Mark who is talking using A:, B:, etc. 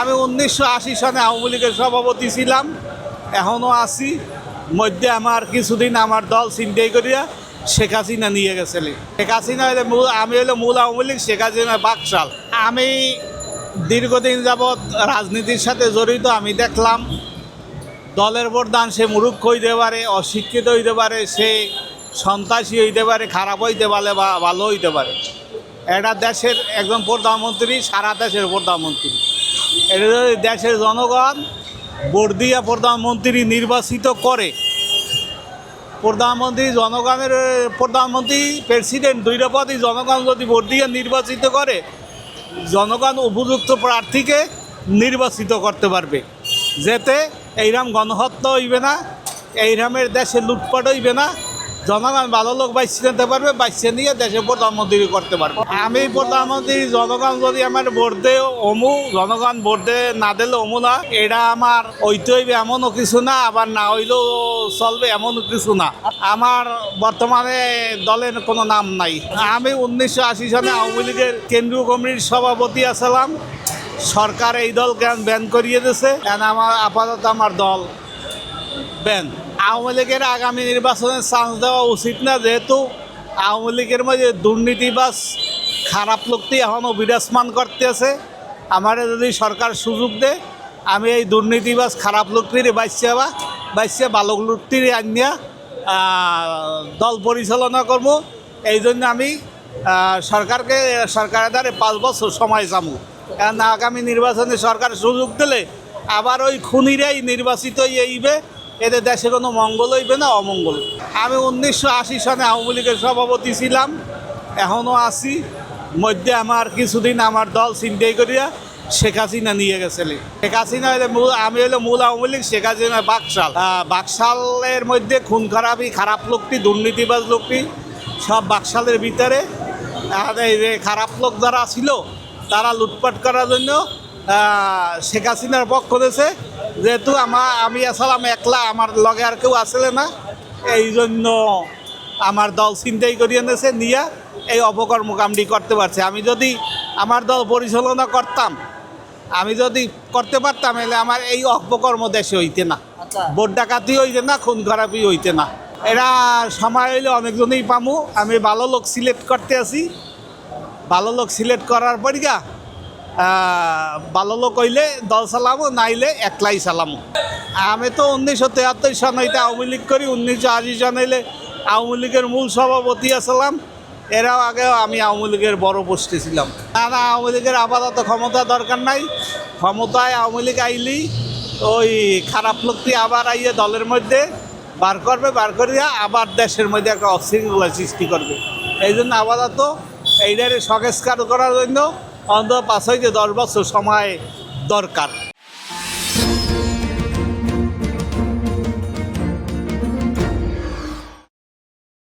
A: আমি উনিশশো আশি সনে আওয়ামী লীগের সভাপতি ছিলাম। এখনও আছি। মধ্যে আমার কিছুদিন আমার দল চিন্তাই করিয়া শেখ হাসিনা নিয়ে গেছিল। শেখ হাসিনা হইলে মূল আমি হলো মূল আওয়ামী লীগ, শেখ হাসিনা বাকশাল। আমি দীর্ঘদিন যাবৎ রাজনীতির সাথে জড়িত, আমি দেখলাম দলের প্রধান সে মুরুক্ষ হইতে পারে, অশিক্ষিত হইতে পারে, সে সন্ত্রাসী হইতে পারে, খারাপ হইতে পারে বা ভালো হইতে পারে। এটা দেশের একজন প্রধানমন্ত্রী, সারা দেশের প্রধানমন্ত্রী। এটা যদি দেশের জনগণ ভোট দিয়া প্রধানমন্ত্রী নির্বাচিত করে, প্রধানমন্ত্রী জনগণের, প্রধানমন্ত্রী প্রেসিডেন্ট দুইটা জনগণ যদি ভোট দিয়ে নির্বাচিত করে, জনগণ উপযুক্ত প্রার্থীকে নির্বাচিত করতে পারবে। যেতে এইরাম গণহত্যা হইবে না, এইরামের দেশে লুটপাট হইবে না জনগণ ভালো লোক বাইছে নিতে পারবে, বাইছে নিয়ে দেশে প্রধানমন্ত্রী করতে পারবে। আমি প্রধানমন্ত্রী, জনগণ যদি আমার ভোট দে অমু, জনগণ ভোট দে, না দিলে অমু না। এটা আমার হইবে এমনও কিছু না, আবার না হইলেও চলবে এমনও কিছু না। আমার বর্তমানে দলের কোনো নাম নাই। আমি উনিশশো আশি সনে আওয়ামী লীগের কেন্দ্রীয় কমিটির সভাপতি আছিলাম। সরকার এই দল ব্যান করিয়ে দিয়েছে। আমার আপাতত আমার দল ব্যান। আওয়ামী লীগের আগামী নির্বাচনে চান্স দেওয়া উচিত না, যেহেতু আওয়ামী লীগের মধ্যে দুর্নীতিবাজ খারাপ লোকটি এখনও বিরাজমান করতেছে। আমার যদি সরকার সুযোগ দেয়, আমি এই দুর্নীতিবাজ খারাপ লোকটির বাইসে বা বাইসে ভালো লোকটির আনিয়া দল পরিচালনা করব। এই জন্য আমি সরকারকে, সরকারের দ্বারা পাঁচ বছর সময় চামু কারণ আগামী নির্বাচনে সরকার সুযোগ দিলে আবার ওই খুনিরাই নির্বাচিত হইবে। এতে দেশে কোনো মঙ্গল হইবে না অমঙ্গল। আমি উনিশশো আশি সনে আওয়ামী লীগের সভাপতি ছিলাম এখনও আছি। মধ্যে আমার কিছুদিন আমার দল চিন্তাই করিয়া শেখ হাসিনা নিয়ে গেছিল শেখ হাসিনা হইলে মূল, আমি হলো মূল আওয়ামী লীগ, শেখ হাসিনা বাকশাল। বাকশালের মধ্যে খুন খারাপি খারাপ লোকটি, দুর্নীতিবাজ লোকটি, সব বাকশালের ভিতরে। খারাপ লোক যারা ছিল, তারা লুটপাট করার জন্য শেখ হাসিনার পক্ষ দিয়েছে যেহেতু আমার আমি আসলাম একলা আমার লগে আর কেউ আসলে না। এই জন্য আমার দল চিন্তাই করিয়ে নিয়েছে নিয়ে এই অপকর্ম কামটি করতে পারছে। আমি যদি আমার দল পরিচালনা করতাম আমি যদি করতে পারতাম এলে আমার এই অপকর্ম দেশে হইতে না।
B: আচ্ছা।
A: ভোট ডাকাতি হইতে না খুন খারাপি হইতে না। এরা সময় হইলে অনেকজনই পামু। আমি ভালো লোক সিলেক্ট করতে আছি ভালো লোক সিলেক্ট করার পরিকা ভালো লোক হইলে দল চালামো, নাইলে একলাই চালামো। আমি তো উনিশশো তেহাত্তর সন হইতে আওয়ামী লীগ করি, উনিশশো আশি সন হইলে আওয়ামী লীগের মূল সভাপতি আসলাম এরাও আগেও আমি আওয়ামী লীগের বড় পোস্টে ছিলাম। না না, আওয়ামী লীগের আপাতত ক্ষমতা দরকার নাই। ক্ষমতায় আওয়ামী লীগ আইলি, ওই খারাপ লোকটি আবার আইয়ে দলের মধ্যে বার করবে, বার করিয়া আবার দেশের মধ্যে একটা অশৃঙ্খলা সৃষ্টি করবে। এই জন্য আপাতত এইটারে সংস্কার করার জন্য অন্তত পাঁচ হইতে দশ বছর সময় দরকার।